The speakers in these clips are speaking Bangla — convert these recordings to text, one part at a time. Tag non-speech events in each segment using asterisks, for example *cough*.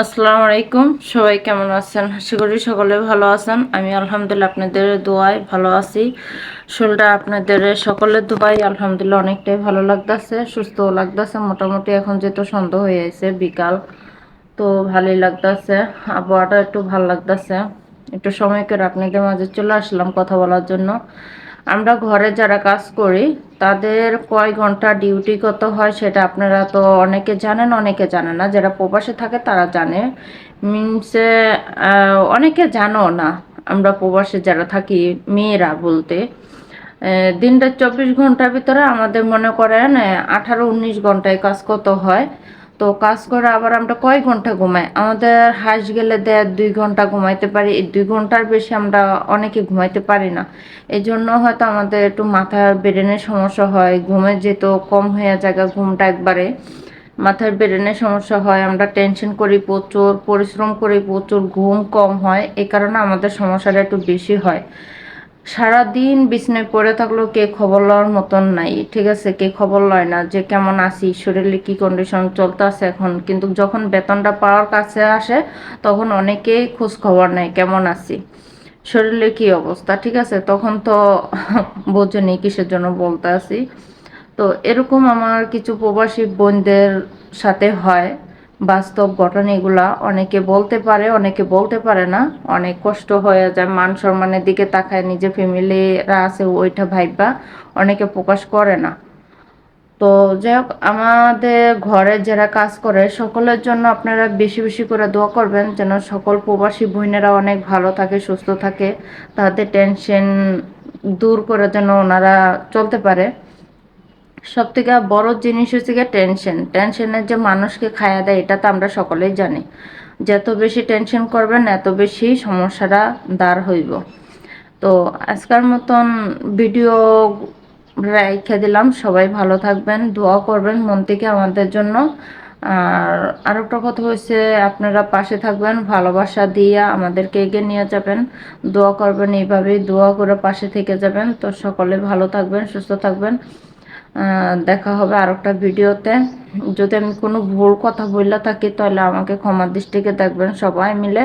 আসসালামু আলাইকুম। সবাই কেমন আছেন? আশা করি সকলে ভালো আছেন। আমি আলহামদুলিল্লাহ আপনাদের দোয়ায় ভালো আছি। শরীরটা আপনাদের সকলের দোয়াই আলহামদুলিল্লাহ অনেকটাই ভালো লাগতেছে, সুস্থও লাগতেছে। মোটামুটি এখন যেহেতু সন্ধ্যা হয়ে আছে বিকাল, তো ভালোই লাগতেছে। আবহাওয়াটা একটু ভালো লাগতেছে। একটু সময় করে আপনাদের মাঝে চলে আসলাম কথা বলার জন্য। আমরা ঘরে যারা কাজ করি তাদের কয় ঘণ্টা ডিউটি কত হয় সেটা আপনারা তো অনেকে জানেন, অনেকে জানে না। যারা প্রবাসে থাকে তারা জানে। মিনসে অনেকে জানো না আমরা প্রবাসে যারা থাকি, মেয়েরা বলতে। দিনটা চব্বিশ ঘণ্টার ভিতরে আমাদের মনে করেন আঠারো, উনিশ ঘন্টায় কাজ কত হয়। তো কাজ করে আবার আমরা কয় ঘণ্টা ঘুমাই? আমাদের হাঁস গেলে দেয় দুই ঘণ্টা ঘুমাইতে পারি। এই দুই ঘণ্টার বেশি আমরা অনেকে ঘুমাইতে পারি না। এই জন্য হয়তো আমাদের একটু মাথার ব্রেনের সমস্যা হয়। ঘুমের যেত কম হয়ে যায় ঘুমটা একবারে, মাথার ব্রেনের সমস্যা হয়। আমরা টেনশন করি প্রচুর, পরিশ্রম করি প্রচুর, ঘুম কম হয়। এই কারণে আমাদের সমস্যাটা একটু বেশি হয়। সারাদিন বিছনায় পড়ে থাকলেও কে খবর লওয়ার মতন নাই। ঠিক আছে, কে খবর লয় না? যে কেমন আছি? শরীরে কি কন্ডিশন চলতে আছে এখন? কিন্তু যখন বেতনটা পাওয়ার কাছে আসে, তখন অনেকেই খোঁজ খবর নেয়, কেমন আছি? শরীরে কি অবস্থা? ঠিক আছে, তখন তো *laughs* বোঝেনি কিসের জন্য বলতে আছি। তো এরকম আমার কিছু প্রবাসী বোনদের সাথে হয়। বাস্তব ঘটনা এগুলা অনেকে বলতে পারে, অনেকে বলতে পারে না। অনেক কষ্ট হয়ে যায়, মান সম্মানের দিকে তাকায় নিজে ফ্যামিলিরা আছে, ওইটা ভাইবা অনেকে প্রকাশ করে না। তো যাই হোক, আমাদের ঘরে যারা কাজ করে, সকলের জন্য আপনারা বেশি বেশি করে দোয়া করবেন যেন সকল প্রবাসী বোনেরা অনেক ভালো থাকে, সুস্থ থাকে। তাদের টেনশন দূর করে যেন ওনারা চলতে পারে। সব থেকে বড় জিনিস হচ্ছে গিয়ে টেনশন টেনশনের যে মানুষকে খায়া দেয়, এটা তো আমরা সকলেই জানি। যত বেশি টেনশন করবেন, এত বেশি সমস্যাটা দাঁড় হইব। তো আজকাল মতন ভিডিও রেখে দিলাম। সবাই ভালো থাকবেন, দোয়া করবেন মন থেকে আমাদের জন্য। আর আরেকটা কথা হচ্ছে, আপনারা পাশে থাকবেন, ভালোবাসা দিয়ে আমাদেরকে এগিয়ে নিয়ে যাবেন। দোয়া করবেন এইভাবেই, দোয়া করে পাশে থেকে যাবেন। তো সকলে ভালো থাকবেন, সুস্থ থাকবেন। দেখা হবে আর একটা ভিডিওতে। যদি আমি কোনো ভুল কথা বললে থাকি, তাহলে আমাকে ক্ষমা দৃষ্টিকে দেখবেন সবাই মিলে।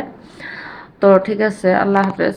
তো ঠিক আছে, আল্লাহ হাফেজ।